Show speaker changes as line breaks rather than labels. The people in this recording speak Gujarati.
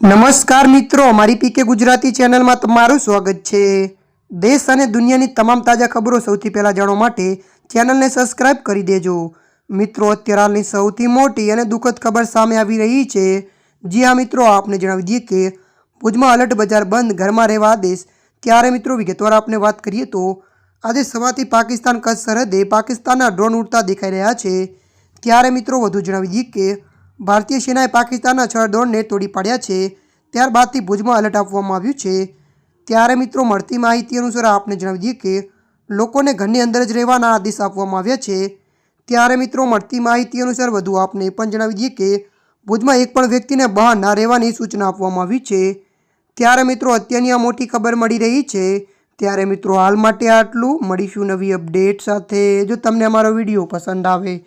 નમસ્કાર મિત્રો મારી પીકે ગુજરાતી ચેનલમાં તમારું સ્વાગત છે. દેશ અને દુનિયાની તમામ તાજા ખબરો સૌથી પહેલાં જાણવા માટે ચેનલને સબસ્ક્રાઇબ કરી દેજો. મિત્રો, અત્યારે હાલની સૌથી મોટી અને દુઃખદ ખબર સામે આવી રહી છે. જી હા મિત્રો, આપને જણાવી દઈએ કે ભુજમાં અલર્ટ બજાર બંધ, ઘરમાં રહેવા આદેશ. ત્યારે મિત્રો, વિગતવાર આપણે વાત કરીએ તો આજે સવારથી પાકિસ્તાન કચ્છ સરહદે પાકિસ્તાનના ડ્રોન ઉડતા દેખાઈ રહ્યા છે. ત્યારે મિત્રો, વધુ જણાવી દઈએ કે ભારતીય સેનાએ પાકિસ્તાનના છ ડ્રોનને તોડી પાડ્યા છે. ત્યારબાદથી ભુજમાં એલર્ટ આપવામાં આવ્યું છે. ત્યારે મિત્રો, મળતી માહિતી અનુસાર આપને જણાવી દઈએ કે લોકોને ઘરની અંદર જ રહેવાના આદેશ આપવામાં આવ્યા છે. ત્યારે મિત્રો, મળતી માહિતી અનુસાર વધુ આપને એ પણ જણાવી દઈએ કે ભુજમાં એક પણ વ્યક્તિને બહાર ના રહેવાની સૂચના આપવામાં આવી છે. ત્યારે મિત્રો, અત્યારની આ મોટી ખબર મળી રહી છે. ત્યારે મિત્રો, હાલ માટે આટલું. મળીશું નવી અપડેટ સાથે. જો તમને અમારો વીડિયો પસંદ આવે